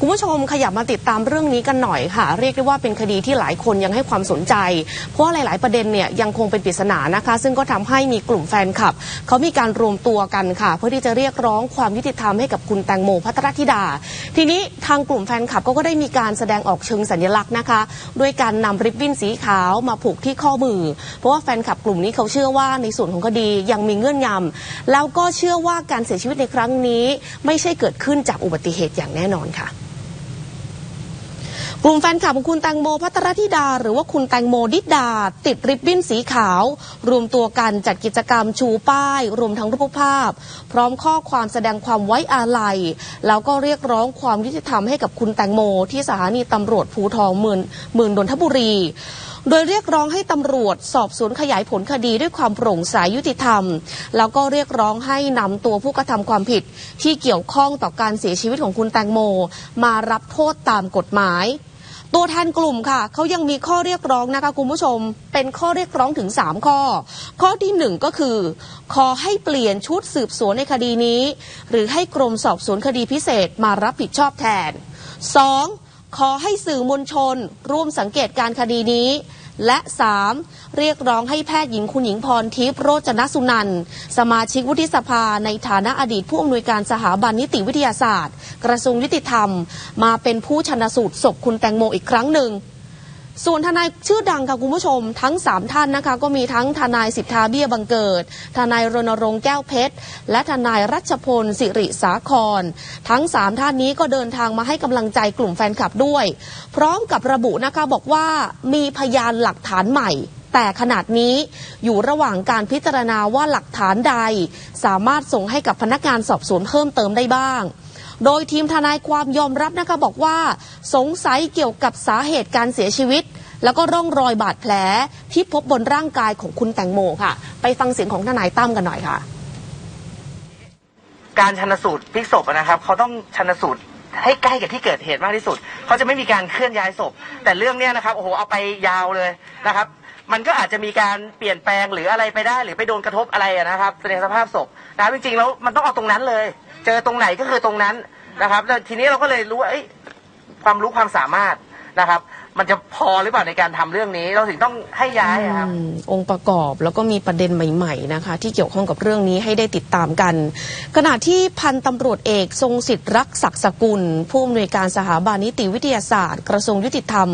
คุณผู้ชมขยับมาติดตามเรื่องนี้กันหน่อยค่ะ เรียกได้ว่าเป็นคดีที่หลายคนยังให้ความสนใจ เพราะว่าหลาย ๆ ประเด็นเนี่ยยังคงเป็นปริศนานะคะ ซึ่งก็ทำให้มีกลุ่มแฟนคลับ เขามีการรวมตัวกันค่ะ เพื่อที่จะเรียกร้องความยุติธรรมให้กับคุณแตงโมพัทรธิดา ทีนี้ทางกลุ่มแฟนคลับก็ก็ได้มีการแสดงออกเชิงสัญลักษณ์นะคะด้วยการนำริบบิ้นสีขาวมาผูกที่ข้อมือ เพราะว่าแฟนคลับกลุ่มนี้เขาเชื่อว่าในส่วนของคดียังมีเงื่อนงำแล้วก็เชื่อว่าการเสียชีวิตในครั้งนี้ ไม่ใช่เกิดขึ้นจากอุบัติเหตุอย่างแน่นอนค่ะ กลุ่มแฟนคลับของคุณแตงโมพัทรธิดา หรือว่าคุณแตงโมดิดา ติดริบบิ้นสีขาว รวมตัวกันจัดกิจกรรมชูป้าย รวมทั้งรูปภาพ พร้อมข้อความแสดงความไว้อาลัย แล้วก็เรียกร้องความยุติธรรมให้กับคุณแตงโม ที่สถานีตำรวจภูทองเมืองเมืองนนทบุรี โดยเรียกร้องให้ตำรวจสอบสวนขยายผลคดีด้วยความโปร่งใสยุติธรรม แล้วก็เรียกร้องให้นำตัวผู้กระทำความผิด ที่เกี่ยวข้องต่อการเสียชีวิตของคุณแตงโม มารับโทษตามกฎหมาย ตัวแทนกลุ่มค่ะเขายังมีข้อเรียกร้องนะคะคุณผู้ชม เป็นข้อเรียกร้องถึง 3 ข้อ ข้อที่ 1 ก็คือ ขอให้เปลี่ยนชุดสืบสวนในคดีนี้ หรือให้กรมสอบสวนคดีพิเศษมารับผิดชอบแทน 2. ขอให้สื่อมวลชน ร่วมสังเกตการคดีนี้ และ 3. เรียกร้องให้แพทย์หญิงคุณหญิงพรทิพย์โรจนสุนันท์สมาชิกวุฒิสภาในฐานะอดีตผู้อำนวยการสถาบันนิติวิทยาศาสตร์ กระทรวงยุติธรรม มาเป็นผู้ชนสูตรศพคุณแตงโมอีกครั้งหนึ่ง ส่วนทนายชื่อดังค่ะคุณผู้ชม ทั้ง 3 ท่านนะคะ ก็มีทั้งทนายสิทธาเบี้ยบังเกิด ทนายรณรงค์แก้วเพชร และทนายรัชพลสิริสาคร ทั้ง 3 ท่านนี้ก็เดินทางมาให้กำลังใจกลุ่มแฟนคลับด้วย พร้อมกับระบุนะคะบอกว่ามีพยานหลักฐานใหม่ แต่ขนาดนี้อยู่ระหว่างการพิจารณาว่าหลักฐานใด สามารถส่งให้กับพนักงานสอบสวนเพิ่มเติมได้บ้าง โดยทีมทนายความยอมรับนะคะบอกว่า สงสัยเกี่ยวกับสาเหตุการเสียชีวิต แล้วก็ร่องรอยบาดแผลที่พบบนร่างกายของคุณแตงโมค่ะ ไปฟังเสียงของทนายตั้มกันหน่อยค่ะ การชันสูตรพลิกศพนะครับเขาต้องชันสูตรให้ใกล้กับที่เกิดเหตุมากที่สุด เขาจะไม่มีการเคลื่อนย้ายศพ แต่เรื่องเนี้ยนะครับ โอ้โห เอาไปยาวเลยนะครับ มันก็อาจจะมีการเปลี่ยนแปลงหรืออะไรไปได้ หรือไปโดนกระทบอะไรนะครับในสภาพศพนะรจริงๆแล้วมันต้องเอาตรงนั้นเลย เจอตรงไหนก็คือตรงนั้นนะครับแล้วทีนี้เราก็เลยรู้ว่าเอ้ความรู้ความสามารถ นะครับ มันจะพอหรือเปล่าในการทำเรื่องนี้ เราถึงต้องให้ย้ายครับองค์ประกอบแล้วก็มีประเด็นใหม่ ๆนะคะ ที่เกี่ยวข้องกับเรื่องนี้ให้ได้ติดตามกัน ขณะที่พันตำรวจเอกทรงสิทธิ์รักศักสกุล ผู้อำนวยการสถาบันนิติวิทยาศาสตร์ กระทรวงยุติธรรม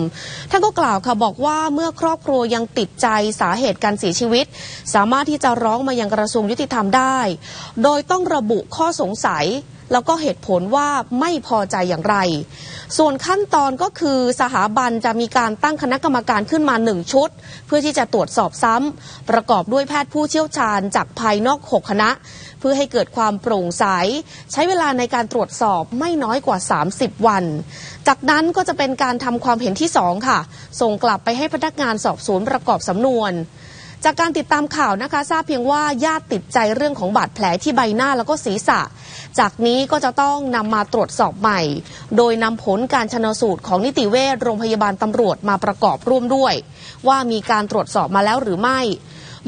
ท่านก็กล่าวค่ะบอกว่าเมื่อครอบครัวยังติดใจสาเหตุการเสียชีวิต สามารถที่จะร้องมายังกระทรวงยุติธรรมได้ โดยต้องระบุข้อสงสัย แล้วก็เหตุผลว่าไม่พอใจอย่างไร ส่วนขั้นตอนก็คือสถาบันจะมีการตั้งคณะกรรมการขึ้นมาหนึ่งชุด เพื่อที่จะตรวจสอบซ้ำ ประกอบด้วยแพทย์ผู้เชี่ยวชาญจากภายนอก 6 คณะ เพื่อให้เกิดความโปร่งใส ใช้เวลาในการตรวจสอบไม่น้อยกว่า 30 วัน จากนั้นก็จะเป็นการทำความเห็นที่ 2 ค่ะ ส่งกลับไปให้พนักงานสอบสวนประกอบสำนวน จากการติดตามข่าวนะคะ ทราบเพียงว่าญาติติดใจเรื่องของบาดแผลที่ใบหน้าแล้วก็ศีรษะ จากนี้ก็จะต้องนำมาตรวจสอบใหม่ โดยนำผลการชนสูตรของนิติเวชโรงพยาบาลตำรวจมาประกอบร่วมด้วย ว่ามีการตรวจสอบมาแล้วหรือไม่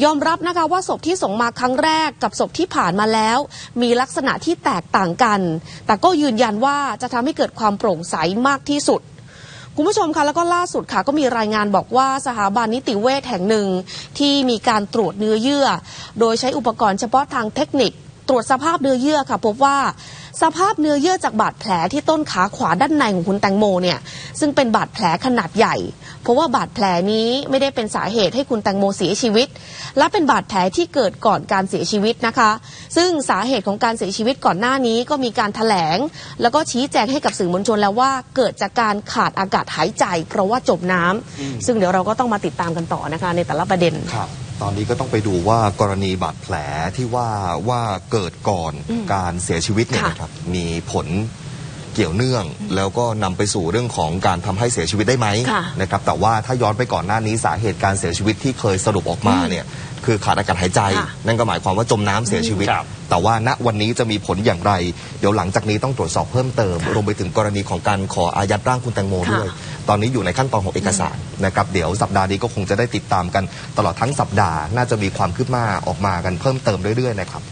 ยอมรับนะคะว่าศพที่ส่งมาครั้งแรกกับศพที่ผ่านมาแล้ว มีลักษณะที่แตกต่างกัน แต่ก็ยืนยันว่าจะทำให้เกิดความโปร่งใสมากที่สุด คุณผู้ชมคะแล้วก็ล่าสุดค่ะก็มีรายงานบอกว่าสถาบันนิติเวชแห่งหนึ่งที่มีการตรวจเนื้อเยื่อ โดยใช้อุปกรณ์เฉพาะทางเทคนิค ตรวจสภาพเนื้อเยื่อค่ะพบว่าสภาพเนื้อเยื่อจากบาดแผลที่ต้นขาขวาด้านในของคุณแตงโมเนี่ยซึ่งเป็นบาดแผลขนาดใหญ่ เพราะว่าบาดแผลนี้ไม่ได้เป็นสาเหตุให้คุณแตงโมเสียชีวิต และเป็นบาดแผลที่เกิดก่อนการเสียชีวิตนะคะ ซึ่งสาเหตุของการเสียชีวิตก่อนหน้านี้ก็มีการแถลง แล้วก็ชี้แจงให้กับสื่อมวลชนแล้วว่าเกิดจากการขาดอากาศหายใจ เพราะว่าจมน้ำซึ่งเดี๋ยวเราก็ต้องมาติดตามกันต่อนะคะในแต่ละประเด็นครับ ตอนนี้ก็ต้องไปดูว่ากรณีบาดแผลที่ว่าว่าเกิดก่อนการเสียชีวิตเนี่ยค่ะ นะครับมีผลเกี่ยวเนื่อง แล้วก็นำไปสู่เรื่องของการทำให้เสียชีวิตได้ไหมค่ะนะครับแต่ว่าถ้าย้อนไปก่อนหน้านี้สาเหตุการเสียชีวิตที่เคยสรุปออกมาเนี่ยคือขาดอากาศหายใจ ค่ะนั่นก็หมายความว่าจมน้ำเสียชีวิต ครับ แต่ว่าณวันนี้จะมีผลอย่างไร เดี๋ยวหลังจากนี้ต้องตรวจสอบเพิ่มเติมรวมไปถึงกรณีของการขออายัดร่างคุณแตงโมค่ะ ด้วย ตอนนี้อยู่ในขั้นตอนของเอกสารนะครับเดี๋ยวสัปดาห์นี้ก็คงจะได้ติดตามกันตลอดทั้งสัปดาห์ น่าจะมีความคืบหน้าออกมากันเพิ่มเติมเรื่อยๆนะครับ